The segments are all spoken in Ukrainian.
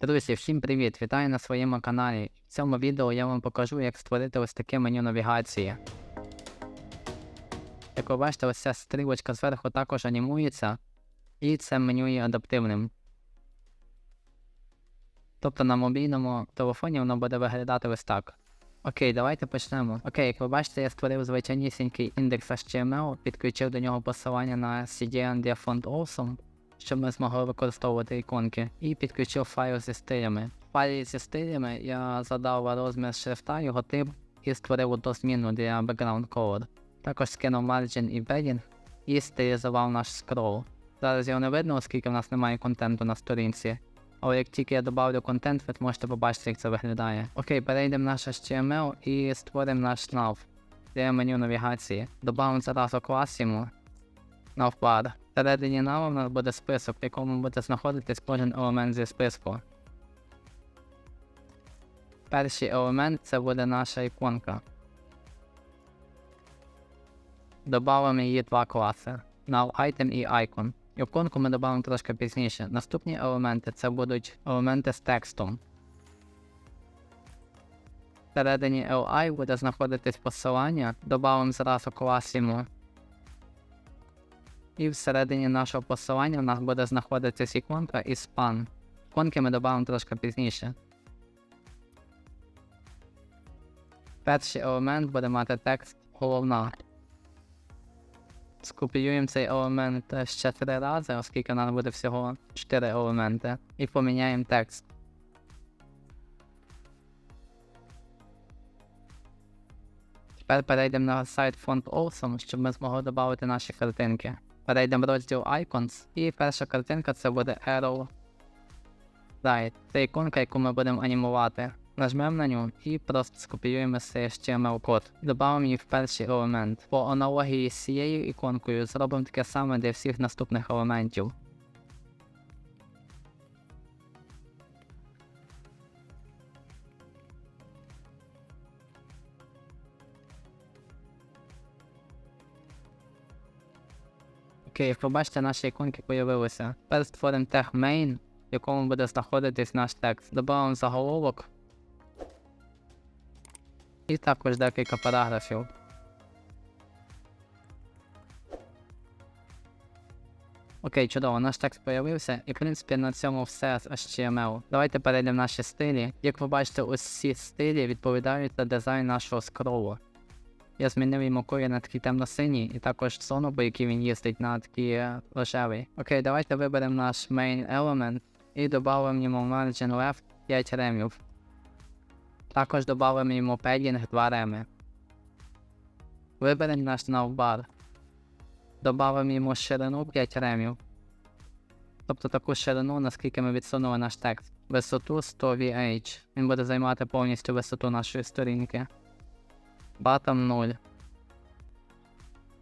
Друзі, всім привіт! Вітаю на своєму каналі. В цьому відео я вам покажу, як створити ось таке меню навігації. Як ви бачите, ось ця стрілочка зверху також анімується, і це меню є адаптивним. Тобто на мобільному телефоні воно буде виглядати ось так. Окей, давайте почнемо. Окей, як ви бачите, я створив звичайнісінький індекс HTML, підключив до нього посилання на CDN для Font Awesome, щоб ми змогли використовувати іконки, і підключив файл зі стилями. В файлі зі стилями я задав розмір шрифта, його тип і створив одну зміну для background color. Також скинув margin і padding і стилізував наш скрол. Зараз його не видно, оскільки в нас немає контенту на сторінці. Але як тільки я додавлю контент, ви можете побачити, як це виглядає. Окей, перейдемо в наш HTML і створимо наш nav для меню навігації. Добавимо зразу клас navbar. Всередині нас буде список, в якому буде знаходитись кожен елемент зі списку. Перший елемент це буде наша іконка. Добавимо її два класи nav item і icon. Іконку ми додамо трошки пізніше. Наступні елементи це будуть елементи з текстом. Всередині LI буде знаходитись посилання, додамо зразу клас. І всередині нашого посилання в нас буде знаходитись іконка і span. Іконки ми додамо трошки пізніше. Перший елемент буде мати текст головна. Скопіюємо цей елемент ще три рази, оскільки нам буде всього 4 елементи, і поміняємо текст. Тепер перейдемо на сайт Font Awesome, щоб ми змогли додати наші картинки. Перейдемо в розділ Icons, і перша картинка це буде Arrow Right. Це іконка, яку ми будемо анімувати. Нажмемо на нього і просто скопіюємо цей HTML код. Добавимо її в перший елемент. По аналогії з цією іконкою зробимо таке саме для всіх наступних елементів. Окей, як ви бачите, наші іконки появилися. Тепер створимо тег main, в якому буде знаходитись наш текст. Добавимо заголовок. І також декілька параграфів. Окей, чудово, наш текст появився, і в принципі на цьому все з HTML. Давайте перейдемо в наші стилі. Як ви бачите, ці стилі відповідають за дизайн нашого скролу. Я змінив йому колір на такий темно-синій, і також зону, по якій він їздить на такий е, рожевий. Окей, давайте виберемо наш main element і додамо йому margin left 5 ремів. Також додамо йому padding 2 реми. Виберемо наш navbar. Додамо йому ширину 5 ремів. Тобто таку ширину, наскільки ми відсунули наш текст. Висоту 100 VH. Він буде займати повністю висоту нашої сторінки. Bottom 0.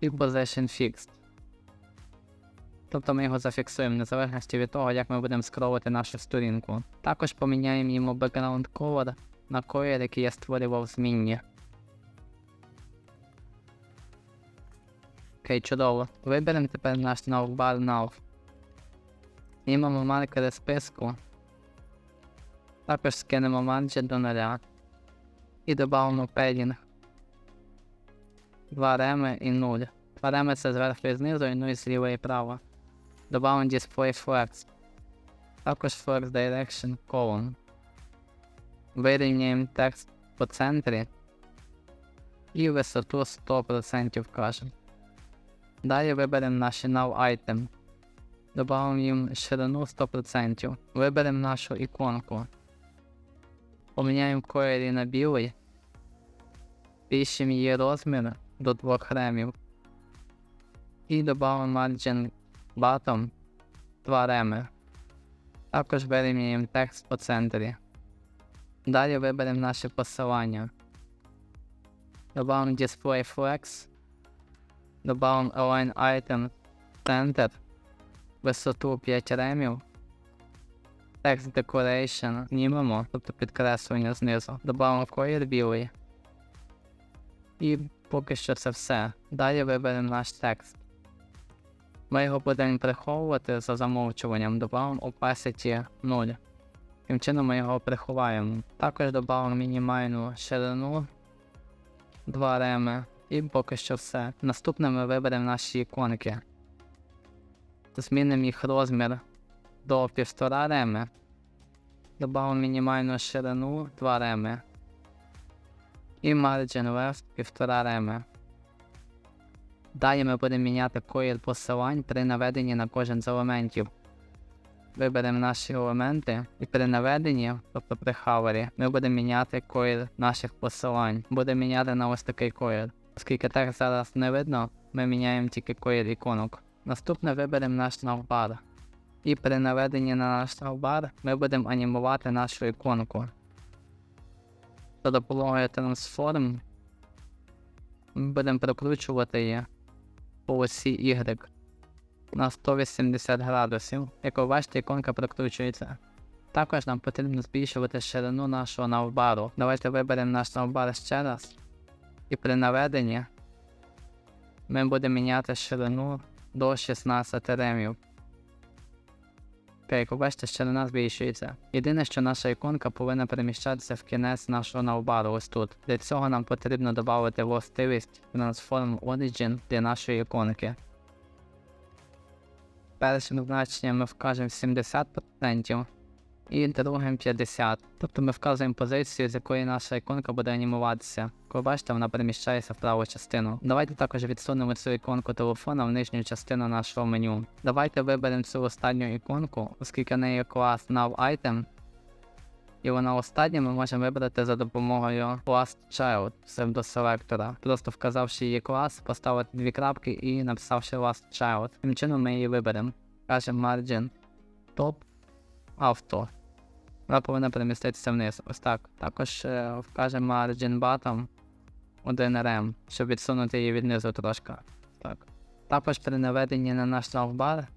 І Position Fixed. Тобто ми його зафіксуємо незалежності від того, як ми будемо скролити нашу сторінку. Також поміняємо йому background color на колір, який я створював змінні. Окей, чудово. Виберемо тепер наш navbar nav. Знімемо маркери списку. Також скинемо margin до нуля. І додамо padding. 2 реми і 0. 2 реми це зверху і знизу, і 0 зліва і право. Додамо display flex. Також flex direction column. Вирівняємо текст по центрі і висоту 100% вкажемо. Далі виберемо наші nav item. Добавимо їм ширину 100%. Виберемо нашу іконку. Поміняємо колір на білий. Пишемо її розмір до 2 ремів. І додамо margin bottom 2 реми. Також вирівняємо текст по центрі. Далі виберемо наше посилання. Добавимо Display Flex. Добавимо Align Item Center. Висоту 5 ремів. Text Decoration знімемо, тобто підкреслення знизу. Добавимо колір білий. І поки що це все. Далі виберемо наш текст. Ми його будемо приховувати за замовчуванням, добавимо opacity 0. Таким чином ми його приховаємо. Також додамо мінімальну ширину 2 реми. І поки що все. Наступне ми виберемо наші іконки. Змінимо їх розмір до 1,5 реми. Добавимо мінімальну ширину 2 реми. І margin left 1,5 реми. Далі ми будемо міняти колір посилань при наведенні на кожен з елементів. Виберемо наші елементи і при наведенні, тобто при хавері, ми будемо міняти колір наших посилань. Будемо міняти на ось такий колір. Оскільки так зараз не видно, ми міняємо тільки колір іконок. Наступне виберемо наш навбар. І при наведенні на наш навбар ми будемо анімувати нашу іконку. За допомогою ми будемо прокручувати її по осі Y на 180 градусів. Як ви бачите, іконка прокручується. Також нам потрібно збільшувати ширину нашого навбару. Давайте виберемо наш навбар ще раз. І при наведенні ми будемо міняти ширину до 16 ремів. Окей, як ви бачите, ширина збільшується. Єдине, що наша іконка повинна переміщатися в кінець нашого навбару ось тут. Для цього нам потрібно додати властивість Transform Origin для нашої іконки. Першим значенням ми вкажемо 70% і другим 50%. Тобто ми вказуємо позицію, з якої наша іконка буде анімуватися. Ви бачите, вона переміщається в праву частину. Давайте також відсунемо цю іконку телефона в нижню частину нашого меню. Давайте виберемо цю останню іконку, оскільки в неї клас Now Item. І вона остання ми можемо вибрати за допомогою Last Child псевдоселектора. Просто вказавши її клас, поставити дві крапки і написавши Last Child. Тим чином ми її виберемо. Кажемо Margin Top Auto. Вона повинна переміститися вниз. Ось так. Також е, вкажемо Margin Bottom 1 RM, щоб відсунути її віднизу трошки. Так. Також при наведенні на наш навбар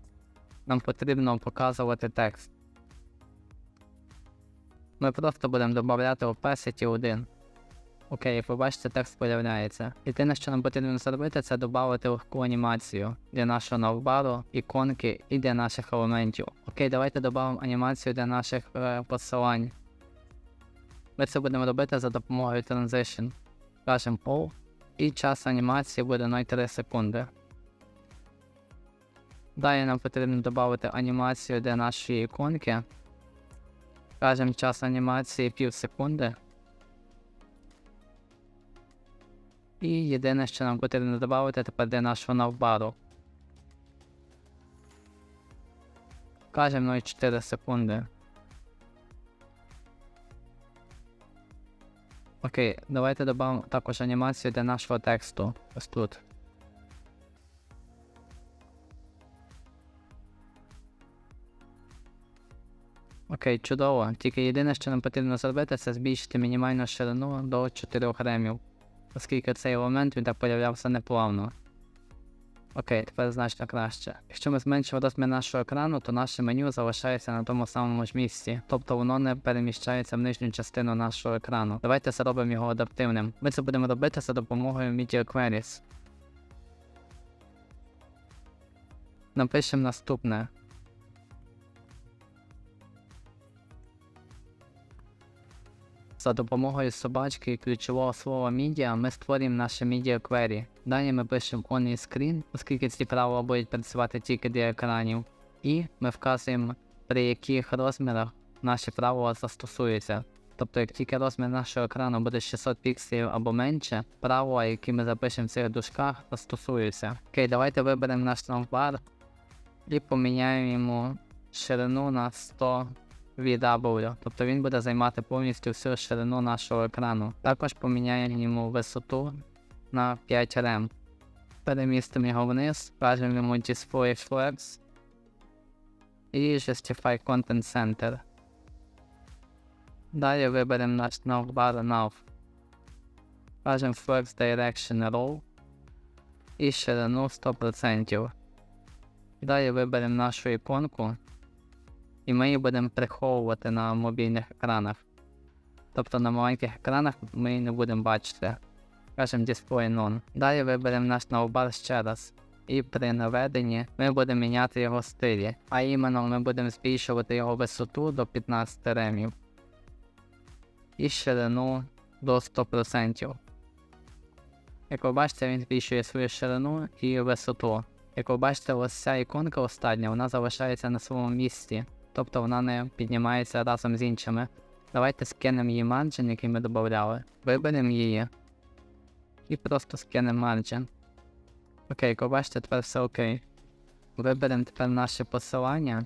нам потрібно показувати текст. Ми просто будемо додати opacity 1. Окей, як ви бачите, текст появляється. Єдине, що нам потрібно зробити, це додати легку анімацію для нашого навбару, іконки і для наших елементів. Окей, давайте додамо анімацію для наших е, посилань. Ми це будемо робити за допомогою Transition. Кажемо All, і час анімації буде 0,3 секунди. Далі нам потрібно додати анімацію для нашої іконки. Кажемо час анімації пів секунди. І єдине, що нам потрібно додати тепер для нашого навбару. Кажемо 0,4 секунди. Окей, давайте додамо також анімацію для нашого тексту. Ось тут. Окей, чудово. Тільки єдине, що нам потрібно зробити, це збільшити мінімальну ширину до 4 ремів. Оскільки цей елемент він так появлявся неплавно. Окей, тепер значно краще. Якщо ми зменшимо розмір нашого екрану, то наше меню залишається на тому самому ж місці, тобто воно не переміщається в нижню частину нашого екрану. Давайте зробимо його адаптивним. Ми це будемо робити за допомогою Media Queries. Напишемо наступне. За допомогою собачки і ключового слова Media ми створюємо наше Media Query. Далі ми пишемо Only Screen, оскільки ці правила будуть працювати тільки для екранів. І ми вказуємо, при яких розмірах наші правила застосуються. Тобто, як тільки розмір нашого екрану буде 600 пікселів або менше, правила, які ми запишемо в цих дужках, застосуються. Окей, давайте виберемо наш навбар і поміняємо ширину на 100 VW, тобто він буде займати повністю всю ширину нашого екрану. Також поміняємо йому висоту на 5 рем. Перемістимо його вниз, кажемо йому Display Flex і Justify Content Center. Далі виберемо наш navbar nav. Кажемо Flex Direction Row і ширину 100%. Далі виберемо нашу іконку і ми її будемо приховувати на мобільних екранах. Тобто на маленьких екранах ми її не будемо бачити. Кажемо Display None. Далі виберемо наш навбар ще раз. і при наведенні ми будемо міняти його стилі. А іменно ми будемо збільшувати його висоту до 15 ремів і ширину до 100%. Як ви бачите, він збільшує свою ширину і висоту. Як ви бачите, ось ця іконка остання, вона залишається на своєму місці, тобто вона не піднімається разом з іншими. Давайте скинемо її марджин, який ми додавали. Виберемо її. І просто скинемо марджин. Окей, як бачите, тепер все окей. Виберемо тепер наше посилання.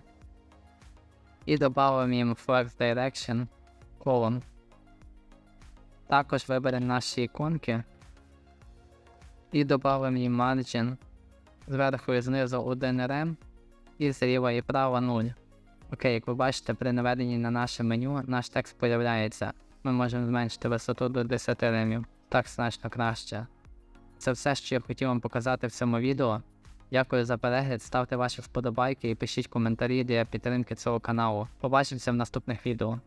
І додамо їм Flex Direction колон. Також виберемо наші іконки. І додамо їм margin зверху і знизу 1 RM і зліва і права 0. Окей, як ви бачите, при наведенні на наше меню наш текст появляється. Ми можемо зменшити висоту до 10 римів. Так значно краще. Це все, що я хотів вам показати в цьому відео. Дякую за перегляд, ставте ваші вподобайки і пишіть коментарі для підтримки цього каналу. Побачимося в наступних відео.